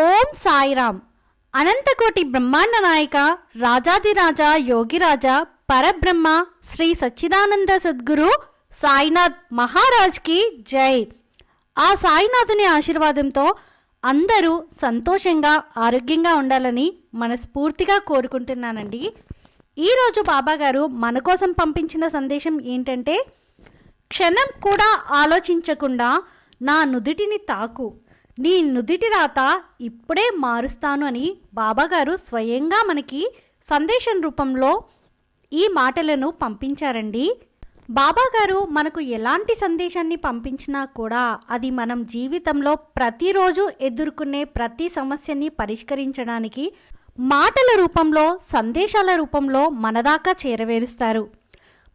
ఓం సాయిరామ్. అనంతకోటి బ్రహ్మాండ నాయక రాజాదిరాజా యోగిరాజా పరబ్రహ్మ శ్రీ సచ్చిదానంద సద్గురు సాయినాథ్ మహారాజ్కి జై. ఆ సాయినాథుని ఆశీర్వాదంతో అందరూ సంతోషంగా ఆరోగ్యంగా ఉండాలని మనస్ఫూర్తిగా కోరుకుంటున్నానండి. ఈరోజు బాబాగారు మన కోసం పంపించిన సందేశం ఏంటంటే క్షణం కూడా ఆలోచించకుండా నా నుదుటిని తాకు. నీ నుదిటి రాత ఇప్పుడే మారుస్తాను అని బాబాగారు స్వయంగా మనకి సందేశం రూపంలో ఈ మాటలను పంపించారండి. బాబాగారు మనకు ఎలాంటి సందేశాన్ని పంపించినా కూడా అది మనం జీవితంలో ప్రతిరోజు ఎదుర్కొనే ప్రతి సమస్యని పరిష్కరించడానికి మాటల రూపంలో సందేశాల రూపంలో మనదాకా చేరవేరుస్తారు.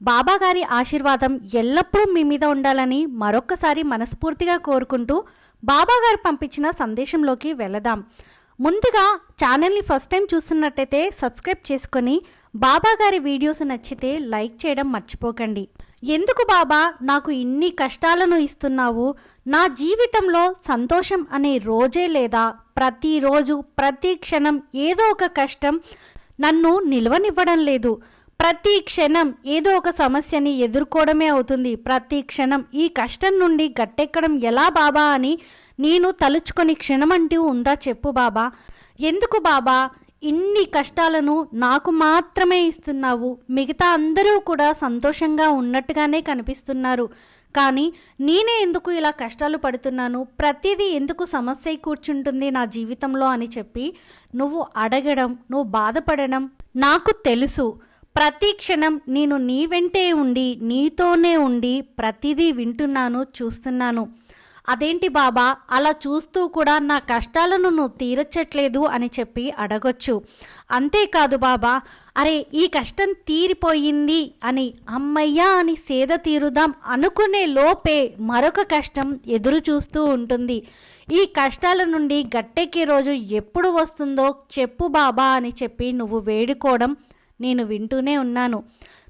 బాబాగారి ఆశీర్వాదం ఎల్లప్పుడూ మీ మీద ఉండాలని మరొక్కసారి మనస్ఫూర్తిగా కోరుకుంటూ బాబాగారు పంపించిన సందేశంలోకి వెళదాం. ముందుగా ఛానల్ని ఫస్ట్ టైం చూస్తున్నట్టయితే సబ్స్క్రైబ్ చేసుకొని బాబాగారి వీడియోస్ నచ్చితే లైక్ చేయడం మర్చిపోకండి. ఎందుకు బాబా నాకు ఇన్ని కష్టాలను ఇస్తున్నావు? నా జీవితంలో సంతోషం అనే రోజే లేదా? ప్రతిరోజు ప్రతి క్షణం ఏదో ఒక కష్టం నన్ను నిలవనివ్వడం లేదు. ప్రతి క్షణం ఏదో ఒక సమస్యని ఎదుర్కోవడమే అవుతుంది. ప్రతి క్షణం ఈ కష్టం నుండి గట్టెక్కడం ఎలా బాబా అని నేను తలుచుకొని క్షణం అంటూ ఉందా చెప్పు బాబా. ఎందుకు బాబా? ఇన్ని కష్టాలను నాకు మాత్రమే ఇస్తున్నావు. మిగతా అందరూ కూడా సంతోషంగా ఉన్నట్టుగానే కనిపిస్తున్నారు. కానీ నేనే ఎందుకు ఇలా కష్టాలు పడుతున్నాను? ప్రతిదీ ఎందుకు సమస్య కూర్చుంటుంది నా జీవితంలో అని చెప్పి నువ్వు అడగడం నువ్వు బాధపడడం నాకు తెలుసు. ప్రతి క్షణం నేను నీ వెంటే ఉండి నీతోనే ఉండి ప్రతిదీ వింటున్నాను చూస్తున్నాను. అదేంటి బాబా? అలా చూస్తూ కూడా నా కష్టాలను నువ్వు తీరచ్చట్లేదు అని చెప్పి అడగొచ్చు. అంతేకాదు బాబా అరే ఈ కష్టం తీరిపోయింది అని అమ్మయ్యా అని సేద తీరుదాం అనుకునే లోపే మరొక కష్టం ఎదురు చూస్తూ ఉంటుంది. ఈ కష్టాల నుండి గట్టెక్కి రోజు ఎప్పుడు వస్తుందో చెప్పు బాబా అని చెప్పి నువ్వు వేడుకోవడం నేను వింటూనే ఉన్నాను.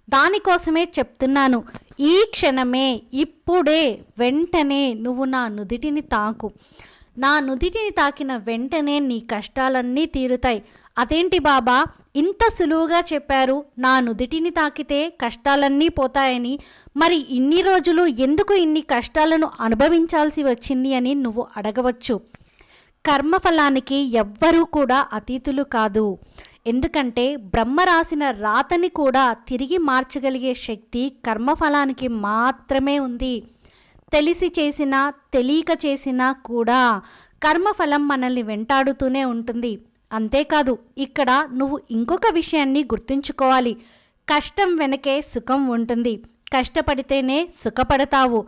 దానికోసమే చెప్తున్నాను. ఈ క్షణమే ఇప్పుడే వెంటనే నువ్వు నా నుదిటిని తాకు. నా నుదిటిని తాకిన వెంటనే నీ కష్టాలన్నీ తీరుతాయి. అదేంటి బాబా? ఇంత సులువుగా చెప్పారు. నా నుదిటిని తాకితే కష్టాలన్నీ పోతాయని. మరి ఇన్ని రోజులు ఎందుకు ఇన్ని కష్టాలను అనుభవించాల్సి వచ్చింది అని నువ్వు అడగవచ్చు. కర్మఫలానికి ఎవ్వరూ కూడా అతీతులు కాదు. ఎందుకంటే బ్రహ్మ రాసిన రాతని కూడా తిరిగి మార్చగలిగే శక్తి కర్మఫలానికి మాత్రమే ఉంది. తెలిసి చేసినా తెలియక చేసినా కూడా కర్మఫలం మనల్ని వెంటాడుతూనే ఉంటుంది. అంతేకాదు ఇక్కడ నువ్వు ఇంకొక విషయాన్ని గుర్తుంచుకోవాలి. కష్టం వెనకే సుఖం ఉంటుంది. కష్టపడితేనే సుఖపడతావు.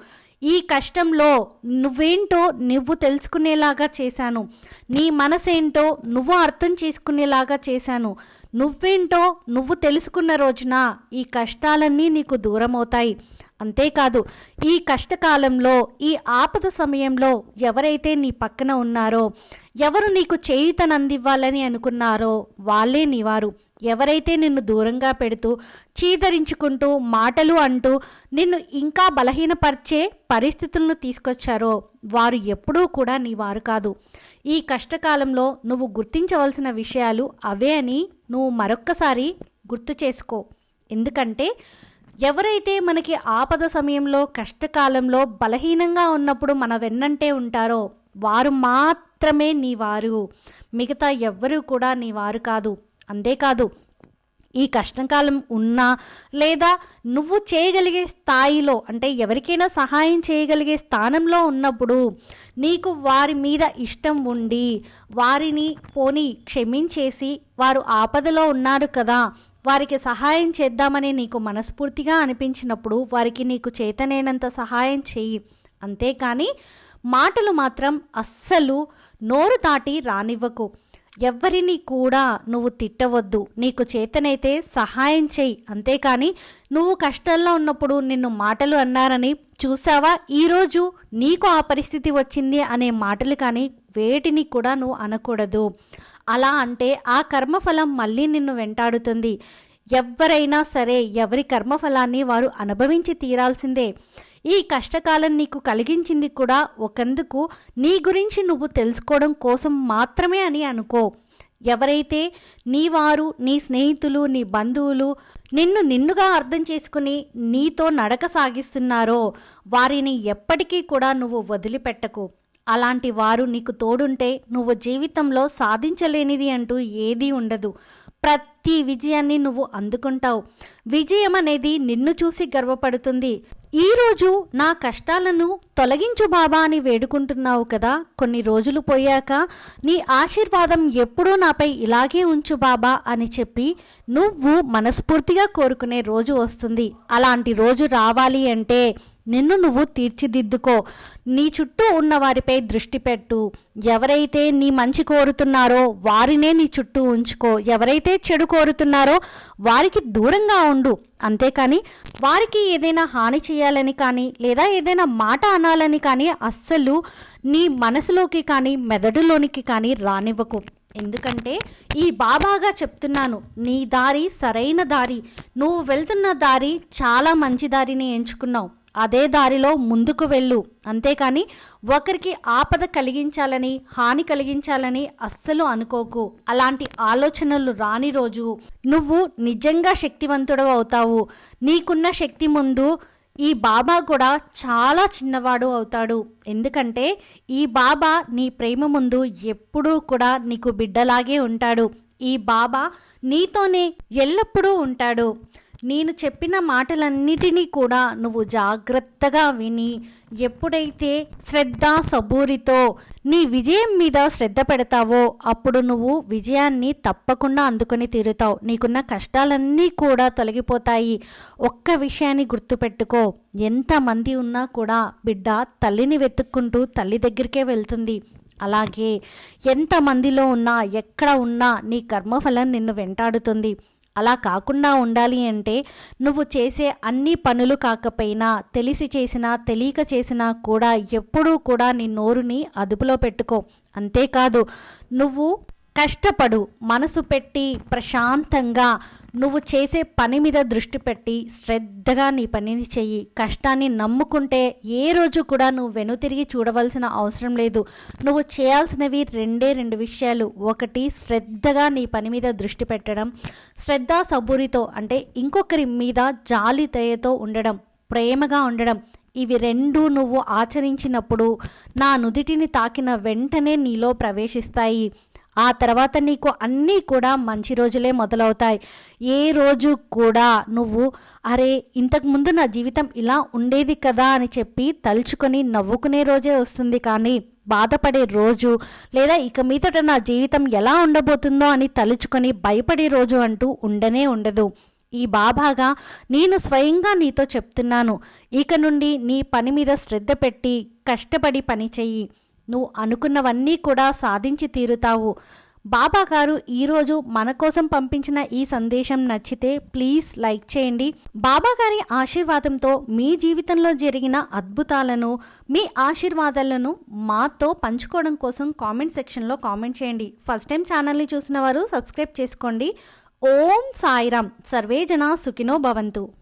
ఈ కష్టంలో నువ్వేంటో నువ్వు తెలుసుకునేలాగా చేశాను. నీ మనసేంటో నువ్వు అర్థం చేసుకునేలాగా చేశాను. నువ్వేంటో నువ్వు తెలుసుకున్న రోజున ఈ కష్టాలన్నీ నీకు దూరమవుతాయి. అంతేకాదు ఈ కష్టకాలంలో ఈ ఆపద సమయంలో ఎవరైతే నీ పక్కన ఉన్నారో ఎవరు నీకు చేయుతనందివ్వాలని అనుకున్నారో వాళ్ళే నీవారు. ఎవరైతే నిన్ను దూరంగా పెడుతూ చీదరించుకుంటూ మాటలు అంటూ నిన్ను ఇంకా బలహీనపరిచే పరిస్థితులను తీసుకొచ్చారో వారు ఎప్పుడూ కూడా నీ వారు కాదు. ఈ కష్టకాలంలో నువ్వు గుర్తించవలసిన విషయాలు అవే అని నువ్వు మరొక్కసారి గుర్తు చేసుకో. ఎందుకంటే ఎవరైతే మనకి ఆపద సమయంలో కష్టకాలంలో బలహీనంగా ఉన్నప్పుడు మన వెన్నంటే ఉంటారో వారు మాత్రమే నీ వారు. మిగతా ఎవ్వరూ కూడా నీ వారు కాదు. అంతేకాదు ఈ కష్టకాలం ఉన్నా లేదా నువ్వు చేయగలిగే స్థాయిలో అంటే ఎవరికైనా సహాయం చేయగలిగే స్థానంలో ఉన్నప్పుడు నీకు వారి మీద ఇష్టం ఉండి వారిని పోని క్షమించేసి వారు ఆపదలో ఉన్నారు కదా వారికి సహాయం చేద్దామని నీకు మనస్ఫూర్తిగా అనిపించినప్పుడు వారికి నీకు చేతనైనంత సహాయం చెయ్యి అంతేకాని మాటలు మాత్రం అస్సలు నోరు దాటి రానివ్వకు. ఎవ్వరిని కూడా నువ్వు తిట్టవద్దు. నీకు చేతనైతే సహాయం చెయ్యి అంతేకాని నువ్వు కష్టంలో ఉన్నప్పుడు నిన్ను మాటలు అన్నారని చూసావా ఈరోజు నీకు ఆ పరిస్థితి వచ్చింది అనే మాటలు కానీ వేటిని కూడా నువ్వు అనకూడదు. అలా అంటే ఆ కర్మఫలం మళ్ళీ నిన్ను వెంటాడుతుంది. ఎవరైనా సరే ఎవరి కర్మఫలాన్ని వారు అనుభవించి తీరాల్సిందే. ఈ కష్టకాలం నీకు కలిగించింది కూడా ఒకందుకు నీ గురించి నువ్వు తెలుసుకోవడం కోసం మాత్రమే అని అనుకో. ఎవరైతే నీ వారు నీ స్నేహితులు నీ బంధువులు నిన్ను నిన్నుగా అర్థం చేసుకుని నీతో నడక సాగిస్తున్నారో వారిని ఎప్పటికీ కూడా నువ్వు వదిలిపెట్టకు. అలాంటి వారు నీకు తోడుంటే నువ్వు జీవితంలో సాధించలేనిది అంటూ ఏదీ ఉండదు. ప్రతి విజయాన్ని నువ్వు అందుకుంటావు. విజయం అనేది నిన్ను చూసి గర్వపడుతుంది. ఈరోజు నా కష్టాలను తొలగించు బాబా అని వేడుకుంటున్నావు కదా. కొన్ని రోజులు పోయాక నీ ఆశీర్వాదం ఎప్పుడూ నాపై ఇలాగే ఉంచు బాబా అని చెప్పి నువ్వు మనస్ఫూర్తిగా కోరుకునే రోజు వస్తుంది. అలాంటి రోజు రావాలి అంటే నిన్ను నువ్వు తీర్చిదిద్దుకో. నీ చుట్టూ ఉన్న వారిపై దృష్టి పెట్టు. ఎవరైతే నీ మంచి కోరుతున్నారో వారినే నీ చుట్టూ ఉంచుకో. ఎవరైతే చెడు కోరుతున్నారో వారికి దూరంగా ఉండు. అంతేకాని వారికి ఏదైనా హాని చేయాలని కానీ లేదా ఏదైనా మాట అనాలని కానీ అస్సలు నీ మనసులోకి కానీ మెదడులోనికి కానీ రానివ్వకు. ఎందుకంటే ఈ బాబాగా చెప్తున్నాను నీ దారి సరైన దారి. నువ్వు వెళ్తున్న దారి చాలా మంచి దారిని ఎంచుకున్నావు. అదే దారిలో ముందుకు వెళ్ళు. అంతేకాని ఒకరికి ఆపద కలిగించాలని హాని కలిగించాలని అస్సలు అనుకోకు. అలాంటి ఆలోచనలు రాని రోజు నువ్వు నిజంగా శక్తివంతుడు అవుతావు. నీకున్న శక్తి ముందు ఈ బాబా కూడా చాలా చిన్నవాడు అవుతాడు. ఎందుకంటే ఈ బాబా నీ ప్రేమ ముందు ఎప్పుడూ కూడా నీకు బిడ్డలాగే ఉంటాడు. ఈ బాబా నీతోనే ఎల్లప్పుడూ ఉంటాడు. నేను చెప్పిన మాటలన్నిటినీ కూడా నువ్వు జాగ్రత్తగా విని ఎప్పుడైతే శ్రద్ధ సబూరితో నీ విజయం మీద శ్రద్ధ పెడతావో అప్పుడు నువ్వు విజయాన్ని తప్పకుండా అందుకొని తీరుతావు. నీకున్న కష్టాలన్నీ కూడా తొలగిపోతాయి. ఒక్క విషయాన్ని గుర్తుపెట్టుకో. ఎంతమంది ఉన్నా కూడా బిడ్డ తల్లిని వెతుక్కుంటూ తల్లి దగ్గరికే వెళ్తుంది. అలాగే ఎంతమందిలో ఉన్నా ఎక్కడ ఉన్నా నీ కర్మఫలం నిన్ను వెంటాడుతుంది. అలా కాకుండా ఉండాలి అంటే నువ్వు చేసే అన్ని పనులు కాకపోయినా తెలిసి చేసినా తెలియక చేసినా కూడా ఎప్పుడూ కూడా నీ నోరుని అదుపులో పెట్టుకో. అంతేకాదు నువ్వు కష్టపడు మనసు పెట్టి ప్రశాంతంగా నువ్వు చేసే పని మీద దృష్టి పెట్టి శ్రద్ధగా నీ పనిని చెయ్యి. కష్టాన్ని నమ్ముకుంటే ఏ రోజు కూడా నువ్వు వెనుతిరిగి చూడవలసిన అవసరం లేదు. నువ్వు చేయాల్సినవి రెండే రెండు విషయాలు. ఒకటి శ్రద్ధగా నీ పని మీద దృష్టి పెట్టడం. శ్రద్ధ సబూరితో అంటే ఇంకొకరి మీద జాలి దయతో ఉండడం ప్రేమగా ఉండడం. ఇవి రెండు నువ్వు ఆచరించినప్పుడు నా నుదిటిని తాకిన వెంటనే నీలో ప్రవేశిస్తాయి. ఆ తర్వాత నీకు అన్నీ కూడా మంచి రోజులే మొదలవుతాయి. ఏ రోజు కూడా నువ్వు అరే ఇంతకుముందు నా జీవితం ఇలా ఉండేది కదా అని చెప్పి తలుచుకొని నవ్వుకునే రోజే వస్తుంది. కానీ బాధపడే రోజు లేదా ఇక మీదట నా జీవితం ఎలా ఉండబోతుందో అని తలుచుకొని భయపడే రోజు అంటూ ఉండనే ఉండదు. ఈ బాబాగా నేను స్వయంగా నీతో చెప్తున్నాను. ఇక నుండి నీ పని మీద శ్రద్ధ పెట్టి కష్టపడి పని చెయ్యి. నువ్వు అనుకున్నవన్నీ కూడా సాధించి తీరుతావు. బాబా గారు ఈరోజు మన కోసం పంపించిన ఈ సందేశం నచ్చితే ప్లీజ్ లైక్ చేయండి. బాబా గారి ఆశీర్వాదంతో మీ జీవితంలో జరిగిన అద్భుతాలను మీ ఆశీర్వాదాలను మాతో పంచుకోవడం కోసం కామెంట్ సెక్షన్లో కామెంట్ చేయండి. ఫస్ట్ టైం ఛానల్ని చూసిన వారు సబ్స్క్రైబ్ చేసుకోండి. ఓం సాయిరామ్. సర్వే జన సుఖినో భవంతు.